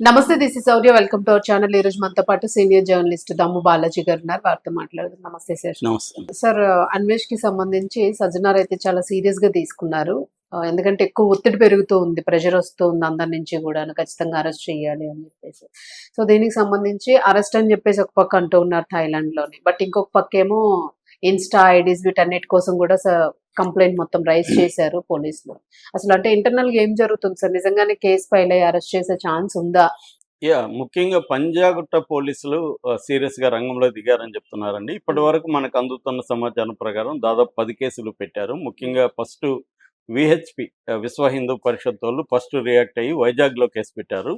నమస్తే this is Sourya welcome to our channel ఈ రోజు మనతో పాటు సీనియర్ జర్నలిస్ట్ దమ్ము బాలాజీ గారు ఉన్నారు. వారితో మాట్లాడదాం. నమస్తే సార్. నమస్తే. సార్ అన్వేష్కి సంబంధించి సజ్జనార్ అయితే చాలా సీరియస్గా తీసుకున్నారు. ఎందుకంటే ఎక్కువ ఒత్తిడి పెరుగుతూ ఉంది ప్రెషర్ వస్తూ ఉంది అందరి నుంచి కూడా ఖచ్చితంగా అరెస్ట్ చేయాలి అని చెప్పేసి. సో దీనికి సంబంధించి అరెస్ట్ అని చెప్పేసి ఒక పక్క అంటూ ఉన్నారు థాయిలాండ్లోని బట్ ఇంకొక పక్క ఏమో ఇన్స్టా ఐడీస్ వీటన్నిటి కోసం కూడా కంప్లైంట్ మొత్తం రైజ్ చేశారు పోలీసులు. అసలు అంటే ఇంటర్నల్గా ఏం జరుగుతుంది సార్? నిజంగానే కేసు ఫైల్ అయ్యి అరెస్ట్ చేసే ఛాన్స్ ఉందా? యా ముఖ్యంగా పంజాగుట్ట పోలీసులు సీరియస్గా రంగంలో దిగారని చెప్తున్నారండి. ఇప్పటి వరకు మనకు అందుతున్న సమాచారం ప్రకారం దాదాపు పది కేసులు పెట్టారు. ముఖ్యంగా ఫస్ట్ విహెచ్పి విశ్వ హిందూ పరిషత్ వాళ్ళు ఫస్ట్ రియాక్ట్ అయ్యి వైజాగ్లో కేసు పెట్టారు.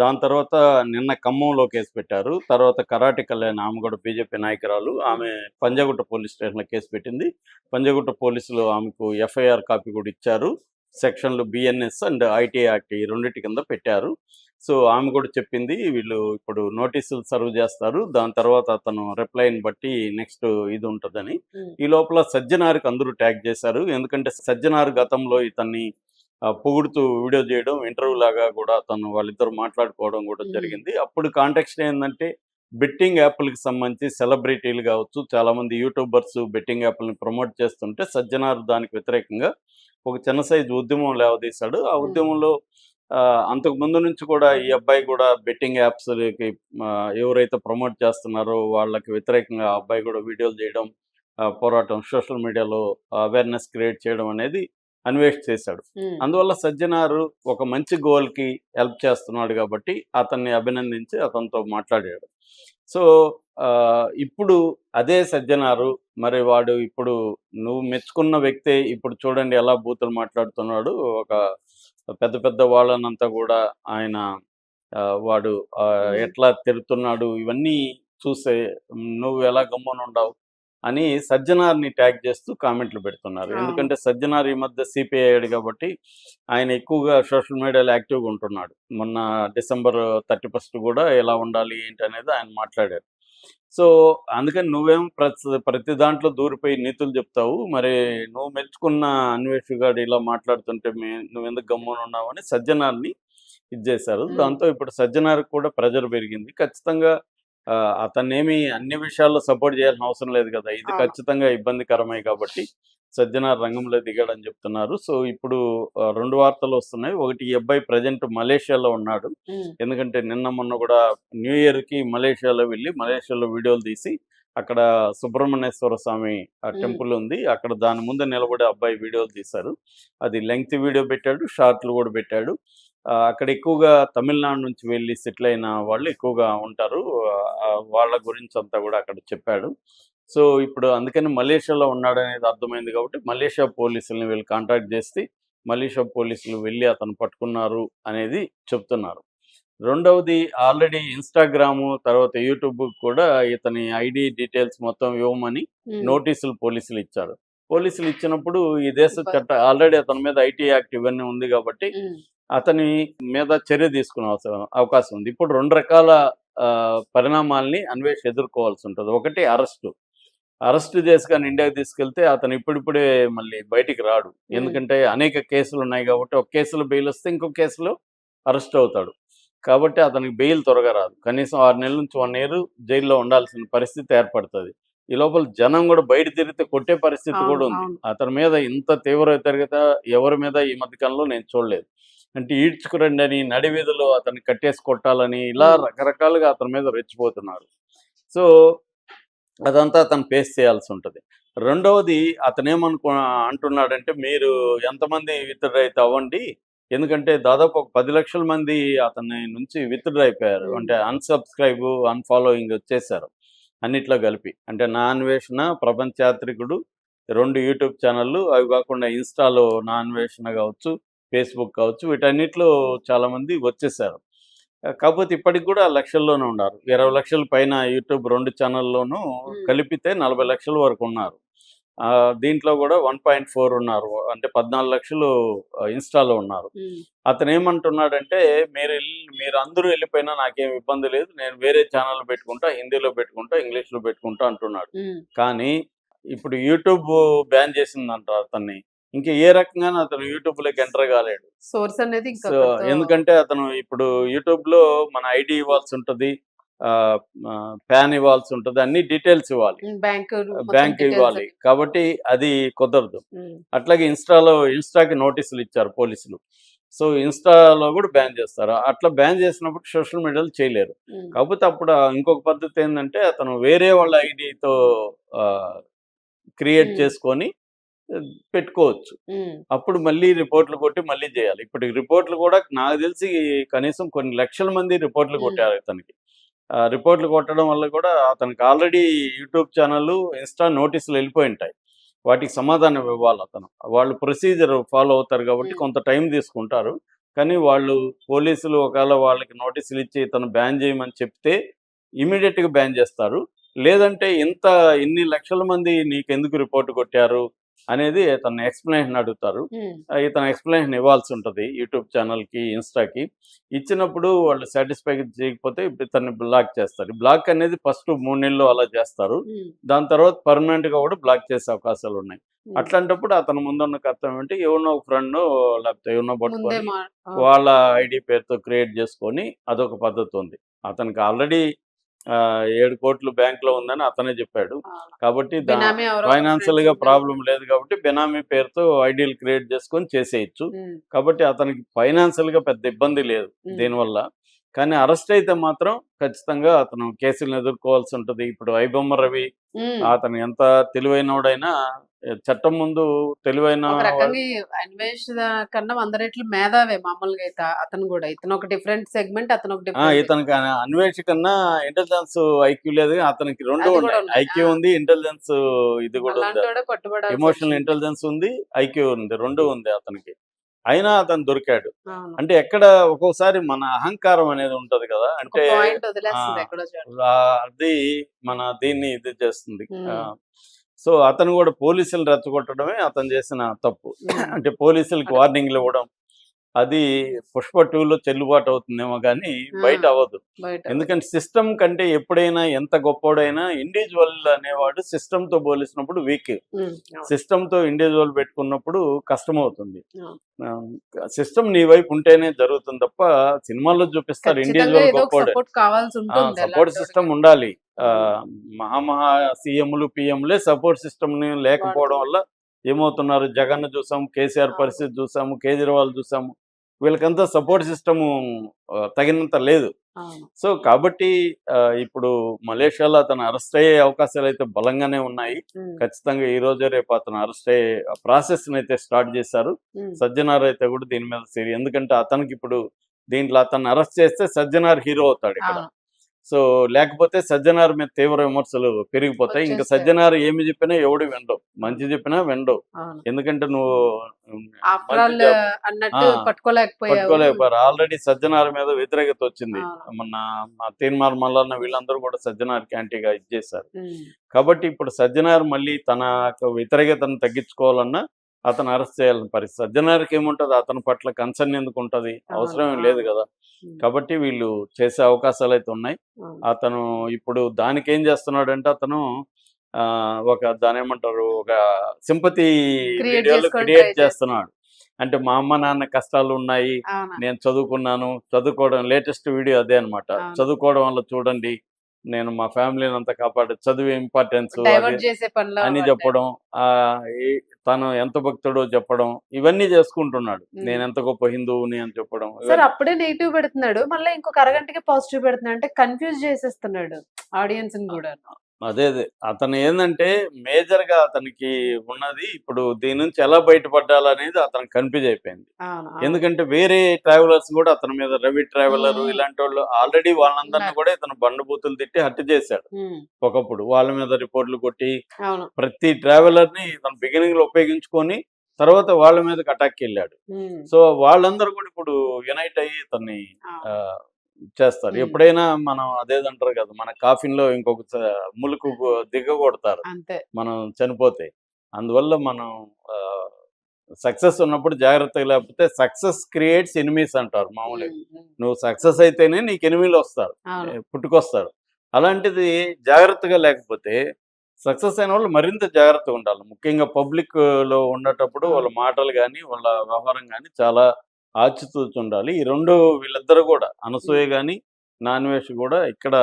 దాని తర్వాత నిన్న ఖమ్మంలో కేసు పెట్టారు. తర్వాత కరాటి కళ్యాణ్ ఆమె కూడా బీజేపీ నాయకురాలు. ఆమె పంజాగుట్ట పోలీస్ స్టేషన్లో కేసు పెట్టింది. పంజాగుట్ట పోలీసులు ఆమెకు ఎఫ్ఐఆర్ కాపీ కూడా ఇచ్చారు. సెక్షన్లు బిఎన్ఎస్ అండ్ ఐటీ యాక్ట్ ఈ రెండింటి కింద పెట్టారు. సో ఆమె కూడా చెప్పింది వీళ్ళు ఇప్పుడు నోటీసులు సర్వ్ చేస్తారు. దాని తర్వాత అతను రిప్లైని బట్టి నెక్స్ట్ ఇది ఉంటుందని. ఈ లోపల సజ్జనార్కి అందరూ ట్యాగ్ చేశారు. ఎందుకంటే సజ్జనార్ గతంలో ఇతన్ని పొగుడుతూ వీడియో చేయడం ఇంటర్వ్యూ లాగా కూడా తను వాళ్ళిద్దరు మాట్లాడుకోవడం కూడా. జరిగింది. అప్పుడు కాంటెక్స్ట్ ఏంటంటే బెట్టింగ్ యాప్లకి సంబంధించి సెలబ్రిటీలు కావచ్చు చాలా మంది యూట్యూబర్స్ బెట్టింగ్ యాప్లని ప్రమోట్ చేస్తుంటే సజ్జనార్ దానికి వ్యతిరేకంగా ఒక చిన్న సైజు ఉద్యమం లేవదీశాడు. ఆ. ఉద్యమంలో అంతకు ముందు నుంచి కూడా ఈ అబ్బాయి కూడా బెట్టింగ్ యాప్స్కి ఎవరైతే ప్రమోట్ చేస్తున్నారో వాళ్ళకి వ్యతిరేకంగా ఆ అబ్బాయి కూడా వీడియోలు చేయడం పోరాటం సోషల్ మీడియాలో అవేర్నెస్ క్రియేట్ చేయడం అనేది అన్వేష్ చేశాడు. అందువల్ల సజ్జనారు ఒక మంచి గోల్కి హెల్ప్ చేస్తున్నాడు కాబట్టి అతన్ని అభినందించి అతనితో మాట్లాడాడు. సో ఆ, ఇప్పుడు అదే సజ్జనారు మరి వాడు ఇప్పుడు నువ్వు మెచ్చుకున్న వ్యక్తే ఇప్పుడు చూడండి ఎలా బూతులు మాట్లాడుతున్నాడు ఒక పెద్ద పెద్ద వాళ్ళనంతా కూడా ఆయన వాడు. ఎట్లా తిరుగుతున్నాడు ఇవన్నీ చూసే నువ్వు ఎలా గమ్మున ఉండవు అని సజ్జనార్ని ట్యాగ్ చేస్తూ కామెంట్లు పెడుతున్నారు. ఎందుకంటే సజ్జనార్ ఈ మధ్య సిపిఐ అయ్యాడు కాబట్టి ఆయన ఎక్కువగా సోషల్ మీడియాలో యాక్టివ్గా ఉంటున్నాడు మొన్న డిసెంబర్ థర్టీ ఫస్ట్ కూడా ఎలా ఉండాలి ఏంటి అనేది ఆయన మాట్లాడారు సో అందుకని నువ్వేం ప్రతి ప్రతి దాంట్లో దూరిపోయి నీతులు చెప్తావు. మరి నువ్వు మెచ్చుకున్న అన్వేషగాడు ఇలా మాట్లాడుతుంటే మే నువ్వు ఎందుకు గమ్మున ఉన్నావని సజ్జనార్ని ఇది చేశారు. Hmm. దాంతో ఇప్పుడు సజ్జనార్కి కూడా ప్రెజర్ పెరిగింది. ఖచ్చితంగా ఆ, అతన్నేమి అన్ని విషయాల్లో సపోర్ట్ చేయాల్సిన అవసరం లేదు కదా. ఇది. ఖచ్చితంగా ఇబ్బందికరమే కాబట్టి. సజ్జనార్ రంగంలో దిగాడని చెప్తున్నారు. సో ఇప్పుడు రెండు వార్తలు వస్తున్నాయి. ఒకటి ఈ అబ్బాయి ప్రజెంట్ మలేషియాలో ఉన్నాడు. ఎందుకంటే నిన్న మొన్న కూడా న్యూ ఇయర్కి మలేషియాలో వెళ్ళి మలేషియాలో వీడియోలు తీసి అక్కడ సుబ్రహ్మణ్యేశ్వర స్వామి. టెంపుల్ ఉంది. అక్కడ దాని ముందు నిలబడి అబ్బాయి వీడియోలు తీశారు. అది లెంగ్త్ వీడియో పెట్టాడు షార్ట్లు కూడా పెట్టాడు. అక్కడ ఎక్కువగా తమిళనాడు నుంచి వెళ్ళి సెటిల్ అయిన వాళ్ళు ఎక్కువగా ఉంటారు. వాళ్ళ గురించి అంతా కూడా అక్కడ చెప్పాడు. సో ఇప్పుడు అందుకని మలేషియాలో ఉన్నాడు అనేది అర్థమైంది కాబట్టి మలేషియా పోలీసుల్ని వీళ్ళు కాంటాక్ట్ చేస్తే మలేషియా పోలీసులు వెళ్ళి అతను పట్టుకున్నారు అనేది చెప్తున్నారు. రెండవది ఆల్రెడీ ఇన్స్టాగ్రాము తర్వాత యూట్యూబ్ కూడా ఇతని ఐడి డీటెయిల్స్ మొత్తం ఇవ్వమని నోటీసులు పోలీసులు ఇచ్చారు. పోలీసులు ఇచ్చినప్పుడు ఈ దేశ చట్ట ఆల్రెడీ అతని మీద ఐటీ యాక్ట్ ఇవన్నీ ఉంది కాబట్టి అతని మీద చర్య తీసుకునే అవసరం అవకాశం ఉంది. ఇప్పుడు రెండు రకాల పరిణామాల్ని అన్వేష్ ఎదుర్కోవాల్సి ఉంటుంది. ఒకటి అరెస్టు. అరెస్ట్ చేసి కానీ ఇండియాకి తీసుకెళ్తే అతను ఇప్పుడిప్పుడే మళ్ళీ బయటికి రాడు. ఎందుకంటే అనేక కేసులు ఉన్నాయి కాబట్టి ఒక కేసులో బెయిల్ వస్తే ఇంకొక కేసులో అరెస్ట్ అవుతాడు. కాబట్టి అతనికి బెయిల్ త్వరగా రాదు. కనీసం ఆరు నెలల నుంచి వన్ ఇయర్ జైల్లో ఉండాల్సిన పరిస్థితి ఏర్పడుతుంది. ఈ లోపల జనం కూడా బయట తిరిగితే కొట్టే పరిస్థితి కూడా ఉంది. అతని మీద ఇంత తీవ్ర వ్యతిరేకత ఎవరి మీద ఈ మధ్యకాలంలో నేను చూడలేదు. అంటే ఈడ్చుకురండి అని నడివీధిలో అతన్ని కట్టేసి కొట్టాలని ఇలా. రకరకాలుగా అతని మీద రెచ్చిపోతున్నారు. సో అదంతా అతను ఫేస్ చేయాల్సి ఉంటుంది. రెండవది అతను ఏమనుకో అంటున్నాడంటే మీరు ఎంతమంది విత్డ్రా అయితే అవ్వండి ఎందుకంటే దాదాపు ఒక పది లక్షల మంది అతని నుంచి విత్డ్రా అయిపోయారు. అంటే అన్సబ్స్క్రైబ్ అన్ఫాలోయింగ్ వచ్చేసారు. అన్నిట్లో కలిపి. అంటే నా అన్వేషణ ప్రపంచ యాత్రికుడు రెండు యూట్యూబ్ ఛానళ్ళు అవి కాకుండా ఇన్స్టాలో నా అన్వేషణ కావచ్చు ఫేస్బుక్ కావచ్చు వీటన్నిటిలో చాలామంది వచ్చేసారు. కాకపోతే ఇప్పటికి కూడా లక్షల్లోనే ఉన్నారు. ఇరవై లక్షల పైన యూట్యూబ్ రెండు ఛానల్లోనూ. కలిపితే నలభై లక్షల వరకు ఉన్నారు. ఆ, దీంట్లో కూడా వన్ పాయింట్ ఫోర్ ఉన్నారు. అంటే పద్నాలుగు లక్షలు ఇన్స్టాలో ఉన్నారు. అతను ఏమంటున్నాడంటే మీరు మీరు అందరూ వెళ్ళిపోయినా నాకేం ఇబ్బంది లేదు. నేను వేరే ఛానల్ పెట్టుకుంటా హిందీలో పెట్టుకుంటా ఇంగ్లీష్లో పెట్టుకుంటా అంటున్నాడు. కానీ ఇప్పుడు యూట్యూబ్ బ్యాన్ చేసిందంట అతన్ని. ఇంకా ఏ రకంగానూ అతను యూట్యూబ్లోకి ఎంటర్ కాలేడు. సోర్స్ అనేది సో ఎందుకంటే అతను ఇప్పుడు యూట్యూబ్లో మన ఐడి ఇవ్వాల్సి ఉంటది ప్యాన్ ఇవ్వాల్సి ఉంటది అన్ని డీటెయిల్స్ ఇవ్వాలి. బ్యాంక్ బ్యాంక్ ఇవ్వాలి. కాబట్టి అది కుదరదు. అట్లాగే ఇన్స్టాలో ఇన్స్టాకి నోటీసులు ఇచ్చారు పోలీసులు. సో ఇన్స్టాలో కూడా బ్యాన్ చేస్తారు. అట్లా బ్యాన్ చేసినప్పుడు సోషల్ మీడియాలో చేయలేరు. కాకపోతే అప్పుడు ఇంకొక పద్ధతి ఏంటంటే అతను వేరే వాళ్ళ ఐడితో క్రియేట్. చేసుకొని పెట్టుకోవచ్చు. అప్పుడు మళ్ళీ రిపోర్ట్లు కొట్టి మళ్ళీ చేయాలి. ఇప్పుడు రిపోర్ట్లు కూడా నాకు తెలిసి కనీసం కొన్ని లక్షల మంది రిపోర్ట్లు. కొట్టారు అతనికి. ఆ, రిపోర్ట్లు కొట్టడం వల్ల కూడా అతనికి ఆల్రెడీ యూట్యూబ్ ఛానల్ ఇన్స్టా నోటీసులు వెళ్ళిపోయి ఉంటాయి. వాటికి సమాధానం ఇవ్వాలి అతను. వాళ్ళు ప్రొసీజర్ ఫాలో అవుతారు కాబట్టి. కొంత టైం తీసుకుంటారు. కానీ వాళ్ళు పోలీసులు ఒకవేళ వాళ్ళకి నోటీసులు ఇచ్చి ఇతను బ్యాన్ చేయమని చెప్తే ఇమీడియట్గా బ్యాన్ చేస్తారు. లేదంటే ఇంత ఇన్ని లక్షల మంది నీకు ఎందుకు రిపోర్ట్ కొట్టారు? అనేది తన ఎక్స్ప్లెనేషన్ అడుగుతారు. ఇతను ఎక్స్ప్లెనేషన్ ఇవ్వాల్సి ఉంటుంది యూట్యూబ్ ఛానల్కి ఇన్స్టాకి. ఇచ్చినప్పుడు వాళ్ళు సాటిస్ఫై చేయకపోతే ఇతన్ని బ్లాక్ చేస్తారు. బ్లాక్ అనేది ఫస్ట్ మూడు నెలలు అలా చేస్తారు. దాని తర్వాత పర్మనెంట్గా కూడా బ్లాక్ చేసే అవకాశాలు ఉన్నాయి. అట్లాంటప్పుడు అతను ముందున్న కర్తవ్యం ఏంటి? ఎవరినో ఒక ఫ్రెండ్ లేకపోతే ఎవరినో ముందే పట్టుకొని వాళ్ళ ఐడి పేరుతో క్రియేట్ చేసుకొని అదొక పద్ధతి ఉంది. అతనికి ఆల్రెడీ ఏడు కోట్లు బ్యాంక్లో ఉందని అతనే చెప్పాడు. కాబట్టి ఫైనాన్షియల్గా. ప్రాబ్లం లేదు కాబట్టి బెనామీ పేరుతో ఐడియల్ క్రియేట్ చేసుకొని చేసేయచ్చు. కాబట్టి అతనికి ఫైనాన్షియల్గా పెద్ద ఇబ్బంది లేదు దీనివల్ల. కానీ అరెస్ట్ అయితే మాత్రం ఖచ్చితంగా అతను కేసులను ఎదుర్కోవాల్సి ఉంటుంది ఇప్పుడు ఐబొమ్మ రవి. అతను ఎంత తెలివైనోడైనా చట్టం ముందు తెలివైన కన్నా వంద రెట్లు మేధావే మామూలుగా అయితే అతను కూడా ఇతను ఒక డిఫరెంట్ సెగ్మెంట్ అతను ఒక ఇతనికి అన్వేష్ కన్నా ఇంటెలిజెన్స్ ఐక్యూ లేదు అతనికి రెండు. ఐక్యూ. ఉంది ఇంటెలిజెన్స్ ఇది కూడా ఎమోషనల్. ఇంటెలిజెన్స్ ఉంది ఐక్యూ ఉంది రెండు ఉంది అతనికి అయినా అతను దొరికాడు. అంటే ఎక్కడ ఒక్కొక్కసారి మన అహంకారం అనేది ఉంటది కదా అంటే అది మన దీన్ని ఇది చేస్తుంది. సో అతను కూడా పోలీసులు రెచ్చగొట్టడమే అతను చేసిన తప్పు. అంటే పోలీసులకు వార్నింగ్లు ఇవ్వడం అది పుష్ప టూలో చెల్లుబాటు అవుతుందేమో కానీ బయట. అవ్వదు. ఎందుకంటే సిస్టమ్ కంటే ఎప్పుడైనా ఎంత గొప్పోడైనా ఇండివిజువల్ అనేవాడు సిస్టమ్తో పోలిసినప్పుడు వీక్. సిస్టమ్తో ఇండివిజువల్ పెట్టుకున్నప్పుడు కష్టం అవుతుంది. సిస్టమ్ నీ వైపు ఉంటేనే జరుగుతుంది తప్ప సినిమాల్లో చూపిస్తారు ఇండివిజువల్ గొప్పోడే. సపోర్ట్ సిస్టమ్ ఉండాలి. మహామహా సీఎంలు పిఎంలే సపోర్ట్ సిస్టమ్ లేకపోవడం వల్ల ఏమవుతున్నారు? జగన్ చూసాము కేసీఆర్. పరిస్థితి చూసాము కేజ్రీవాల్ చూసాము. వీళ్ళకంతా సపోర్ట్ సిస్టమ్ తగినంత లేదు. సో కాబట్టి ఇప్పుడు మలేషియాలో అతను అరెస్ట్ అయ్యే అవకాశాలు అయితే బలంగానే ఉన్నాయి. ఖచ్చితంగా ఈ రోజే రేపు అతను అరెస్ట్ అయ్యే ప్రాసెస్ అయితే స్టార్ట్ చేశారు. సజ్జనార్ అయితే కూడా దీని మీద సీరి ఎందుకంటే అతనికి ఇప్పుడు దీంట్లో అతను అరెస్ట్ చేస్తే సజ్జనార్ హీరో అవుతాడు ఇక్కడ. సో లేకపోతే సజ్జనార్ మీద తీవ్ర విమర్శలు పెరిగిపోతాయి. ఇంకా. సజ్జనార్ ఏమి చెప్పినా ఎవడు వినడు. మంచి చెప్పినా వినడు. ఎందుకంటే నువ్వు పట్టుకోలేకపోయారు. ఆల్రెడీ సజ్జనార్ మీద వ్యతిరేకత వచ్చింది. మొన్న మా తీన్మార్ మల్లన్న వీళ్ళందరూ కూడా సజ్జనార్ యాంటీగా ఇచ్చేశారు. ఉమ్, కాబట్టి ఇప్పుడు సజ్జనార్ మళ్ళీ తన యొక్క వ్యతిరేకతను తగ్గించుకోవాలన్నా అతను అరెస్ట్ చేయాలని పరిస్థితి. సజ్జనార్కి ఏముంటది? అతని పట్ల కన్సర్న్ ఎందుకు ఉంటది? అవసరం లేదు కదా. కాబట్టి వీళ్ళు చేసే అవకాశాలు అయితే ఉన్నాయి. అతను ఇప్పుడు దానికి ఏం చేస్తున్నాడంటే అతను ఆ, ఒక దాని ఏమంటారు? ఒక సింపతి వీడియోలు క్రియేట్ చేస్తున్నాడు. అంటే మా అమ్మ నాన్న కష్టాలు ఉన్నాయి? నేను చదువుకున్నాను. చదువుకోవడం లేటెస్ట్ వీడియో అదే అన్నమాట. అవును. చదువుకోవడం వల్ల చూడండి నేను మా ఫ్యామిలీని అంతా కాపాడు చదువు ఇంపార్టెన్స్ అని. చెప్పడం ఆ తను ఎంత భక్తుడో చెప్పడం ఇవన్నీ చేసుకుంటున్నాడు. నేను ఎంత గొప్ప హిందువుని అని చెప్పడం సార్. అప్పుడే నెగిటివ్ పెడుతున్నాడు మళ్ళీ ఇంకొక అరగంటకి పాజిటివ్ పెడుతున్నాడు అంటే కన్ఫ్యూజ్ చేసేస్తున్నాడు ఆడియన్స్ కూడా అదే అదే. అతను ఏంటంటే మేజర్గా అతనికి ఉన్నది ఇప్పుడు దీని నుంచి ఎలా బయటపడాలనేది అతను కన్ఫ్యూజ్ అయిపోయింది. ఎందుకంటే వేరే ట్రావెలర్స్ కూడా అతని మీద రవి ట్రావెలర్. ఇలాంటి వాళ్ళు ఆల్రెడీ వాళ్ళందరినీ. కూడా ఇతను బండబూతులు తిట్టి హత్య చేశాడు ఒకప్పుడు. వాళ్ళ మీద రిపోర్ట్లు కొట్టి ప్రతి ట్రావెలర్ని తన బిగినింగ్లో ఉపయోగించుకొని తర్వాత వాళ్ళ మీదకి అటాక్ వెళ్ళాడు సో వాళ్ళందరూ కూడా ఇప్పుడు యునైట్ అయ్యి ఇతన్ని చేస్తారు. ఎప్పుడైనా మనం అదేదంటారు కదా మన కాఫీన్లో ఇంకొక స- ములుకు దిగగొడతారు. మనం చనిపోతే. అందువల్ల మనం సక్సెస్ ఉన్నప్పుడు జాగ్రత్తగా లేకపోతే సక్సెస్ క్రియేట్స్ ఎనిమీస్ అంటారు మామూలుగా. నువ్వు సక్సెస్ అయితేనే నీకు ఎనిమీలు వస్తారు. పుట్టుకొస్తారు. అలాంటిది జాగ్రత్తగా లేకపోతే సక్సెస్ అయిన వాళ్ళు మరింత జాగ్రత్తగా ఉండాలి. ముఖ్యంగా పబ్లిక్లో ఉండేటప్పుడు వాళ్ళ మాటలు కానీ వాళ్ళ వ్యవహారం కానీ చాలా ఆచితూచి ఉండాలి ఈ రెండు వీళ్ళిద్దరు కూడా అనసూయ కానీ నాన్వేష్ కూడా ఇక్కడ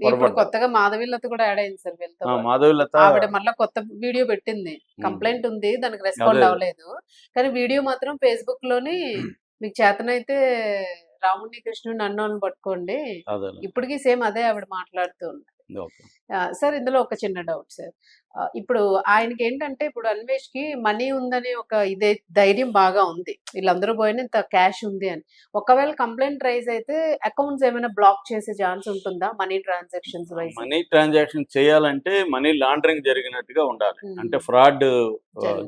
ఇప్పుడు. కొత్తగా మాధవీలత కూడా యాడ్ అయింది సార్ వీళ్ళతో ఆ, పాటు. మాధవిలత ఆవిడ మళ్ళీ కొత్త వీడియో పెట్టింది. కంప్లైంట్ ఉంది దానికి రెస్పాండ్. అవ్వలేదు. కానీ వీడియో మాత్రం ఫేస్బుక్లోని మీకు చేతనైతే రాముని కృష్ణుని అన్నోని పట్టుకోండి. ఇప్పటికీ సేమ్ అదే ఆవిడ మాట్లాడుతూ సార్ ఇందులో ఒక చిన్న డౌట్ సార్. ఇప్పుడు ఆయనకి ఏంటంటే ఇప్పుడు అన్వేష్కి మనీ ఉందనే ఒక ఇదే ధైర్యం బాగా ఉంది. వీళ్ళందరూ పోయిన ఇంత క్యాష్ ఉంది అని. ఒకవేళ కంప్లైంట్ రైజ్ అయితే అకౌంట్స్ ఏమైనా బ్లాక్ చేసే ఛాన్స్ ఉంటుందా? Money transactions wise? Money transaction చేయాలంటే మనీ లాండరింగ్ జరిగినట్టుగా ఉండాలి. అంటే ఫ్రాడ్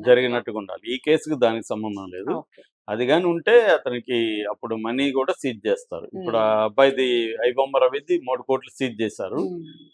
జరిగినట్టుగా. ఉండాలి. ఈ కేసుకి దానికి సంబంధం లేదు. అది కానీ ఉంటే అతనికి అప్పుడు మనీ కూడా సీజ్ చేస్తారు. ఇప్పుడు. ఆ అబ్బాయిది ఐబొమ్మ రవిది మూడు కోట్లు సీజ్ చేశారు.